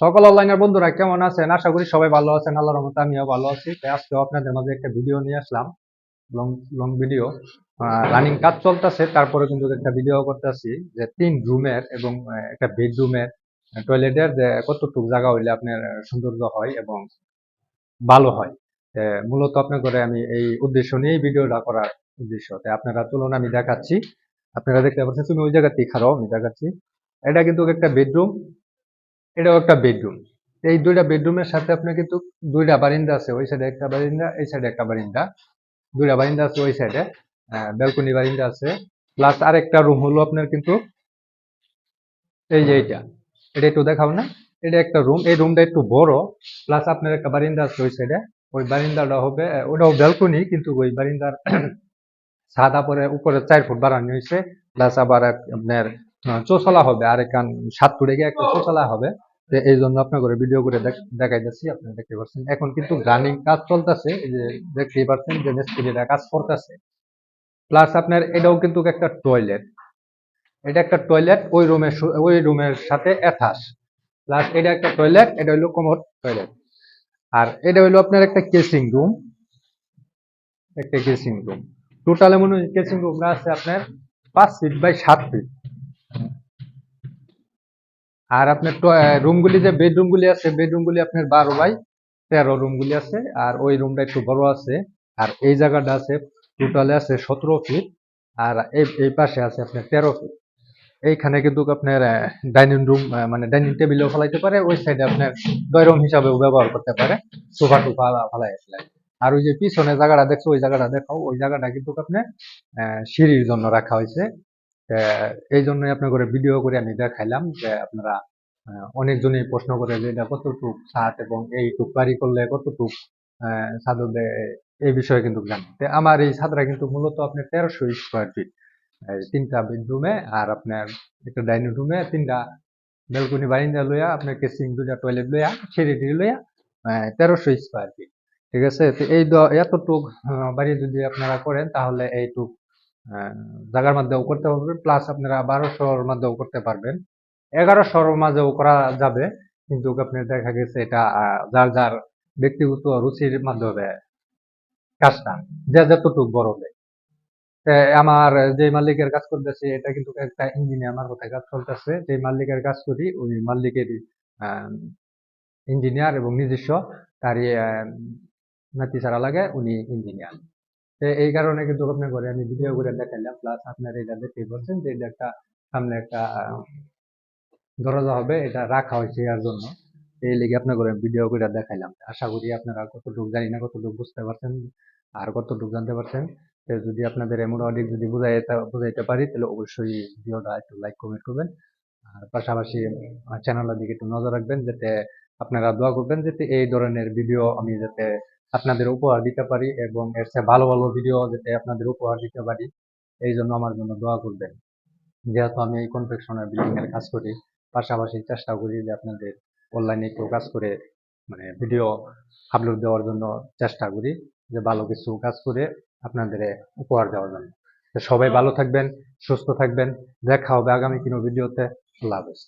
সকল অনলাইনের বন্ধুরা কেমন আছেন? আশা করি সবাই ভালো আছেন। আল্লাহর রহমতে আমিও ভালো আছি। তাই আজকে আপনাদের মাঝে একটা ভিডিও নিয়ে আসলাম। Long long video. রানিং কাজ চলতেছে, তারপরে কিন্তু একটা ভিডিও করতেছি যে তিন রুমের এবং একটা বেডরুমের টয়লেটের যে কতটুকু জায়গা হইলে আপনার সৌন্দর্য হয় এবং ভালো হয়। মূলত আপনার আমি এই উদ্দেশ্য নিয়েই ভিডিওটা করার উদ্দেশ্য। তাই আপনারা চলুন, আমি দেখাচ্ছি। আপনারা দেখতে পাচ্ছেন, তুমি ওই জায়গাতেই খারাও আমি দেখাচ্ছি। এটা কিন্তু একটা বেডরুম। এটাও একটা বেডরুম এই দুইটা বেডরুমের সাথে আপনার কিন্তু দুইটা বারিন্দা আছে, ওই সাইডে একটা বারিন্দা, এই সাইডে একটা বারিন্দা। দুইটা বারিন্দা আছে ওই সাইডে ব্যালকনি বারিন্দা আছে। প্লাস আর একটা রুম হলো আপনার কিন্তু এই যে এইটা। এটা একটু দেখাও না। এটা একটা রুম এই রুমটা একটু বড়। প্লাস আপনার একটা বারিন্দা আছে ওই সাইডে ওই বারিন্দাটা হবে, ওটাও ব্যালকনি কিন্তু ওই বারিন্দার সাদা পরে উপরে চার ফুট বাড়ানো হয়েছে। প্লাস আবার আপনার চৌচলা হবে। আর এখান সাত ফুটে গিয়ে একটা চৌচলা হবে। তো এই জন্য আপনার করে ভিডিও করে দেখ- দেখাইতেছি আপনি দেখতে পাচ্ছেন এখন কিন্তু রানিং কাজ চলতেছে, এই যে দেখতেই পাচ্ছেন যে মিস্ত্রিরা কাজ করতেছে। প্লাস আপনার এটাও কিন্তু একটা টয়লেট এটা একটা টয়লেট ওই রুমের ওই রুমের সাথে অ্যাটাচ প্লাস এটা একটা টয়লেট এটা হইল কোমর টয়লেট আর এটা হইল আপনার একটা কেসিং রুম একটা কেসিং রুম টোটালে মনে হয় কেসিং রুমটা আছে আপনার পাঁচ ফিট বাই সাত ফিট আর আপনার রুমগুলি যে বেডরুমগুলি আছে, বেডরুমগুলি আপনার বারো বাই তেরো রুমগুলি আছে, আর ওই রুমটা একটু বড় আছে, আর এই জায়গাটা আছে টোটালে আছে সতেরো ফিট, আর এই পাশে আছে আপনার তেরো ফিট। এইখানে কিন্তু আপনার ডাইনিং রুম মানে ডাইনিং টেবিলও ফেলাইতে পারে, ওই সাইডে আপনার ডয়রুম হিসাবেও ব্যবহার করতে পারে, সোফা টোফা ফেলাই আসলে আর ওই যে পিছনে জায়গাটা দেখছ, ওই জায়গাটা দেখাও, ওই জায়গাটা কিন্তু আপনার সিঁড়ির জন্য রাখা হয়েছে। এই জন্যই আপনার ভিডিও করে আমি দেখাইলাম যে আপনারা অনেকজনই প্রশ্ন করে যে এটা কতটুক ছাদ এবং এই টুক বাড়ি করলে কতটুক ছাদ এই বিষয়ে কিন্তু জানি। আমার এই ছাদটা কিন্তু মূলত আপনার তেরোশো স্কোয়ার ফিট তিনটা বেডরুমে আর আপনার একটা ডাইনিং রুমে তিনটা ব্যালকনি বারিন্দা লইয়া, আপনার কেসিং দুটা টয়লেট লইয়া, সিঁড়ি টিড়ি লইয়া তেরোশো স্কোয়ার ফিট ঠিক আছে? তো এই এতটুক বাড়ি যদি আপনারা করেন তাহলে এইটুক জায়গার মধ্যেও করতে পারবেন প্লাস আপনারা বারোশোর মধ্যেও করতে পারবেন। এগারোশোর মাঝেও করা যাবে, কিন্তু আপনার দেখা গেছে এটা যার যার ব্যক্তিগত রুচির মাধ্যমে কাজটা, যে যতটুক বড় হবে আমার যে মালিকের কাজ করতেছে, এটা কিন্তু একটা ইঞ্জিনিয়ার আমার কাজ চলতেছে, যে মালিকের কাজ করি ওই মালিকের ইঞ্জিনিয়ার এবং নিজস্ব, তারই নাতি ছাড়া লাগে, উনি ইঞ্জিনিয়ার এই কারণে কিন্তু আপনার ঘরে আমি ভিডিও করে দেখাইলাম। প্লাস আপনার এটা দেখতে পাচ্ছেন যে এটা একটা, সামনে একটা দরজা হবে। এটা রাখা হয়েছে এর জন্য। এই লেগে আপনার ঘরে ভিডিও করে দেখাইলাম। আশা করি আপনারা কতটুকু জানি না, কতটুকু বুঝতে পারছেন আর কতটুকু জানতে পারছেন। যদি আপনাদের মোটামুটি যদি বুঝাইতে বুঝাইতে পারি, তাহলে অবশ্যই ভিডিওটা একটু লাইক কমেন্ট করবেন। আর পাশাপাশি চ্যানেলের দিকে একটু নজর রাখবেন, যাতে আপনারা দোয়া করবেন, যাতে এই ধরনের ভিডিও আমি যাতে আপনাদের উপহার দিতে পারি এবং এর চেয়ে ভালো ভালো ভিডিও যাতে আপনাদের উপহার দিতে পারি, এই জন্য আমার জন্য দোয়া করবেন। যেহেতু আমি এই কনফেকশনের বিল্ডিং এর কাজ করি, পাশাপাশি চেষ্টা করি যে আপনাদের অনলাইনে একটু কাজ করে মানে ভিডিও আপলোড দেওয়ার জন্য চেষ্টা করি, যে ভালো কিছু কাজ করে আপনাদের উপহার দেওয়ার জন্য। সবাই ভালো থাকবেন, সুস্থ থাকবেন, দেখা হবে আগামী কোনো ভিডিওতে আল্লাহ হাফেজ।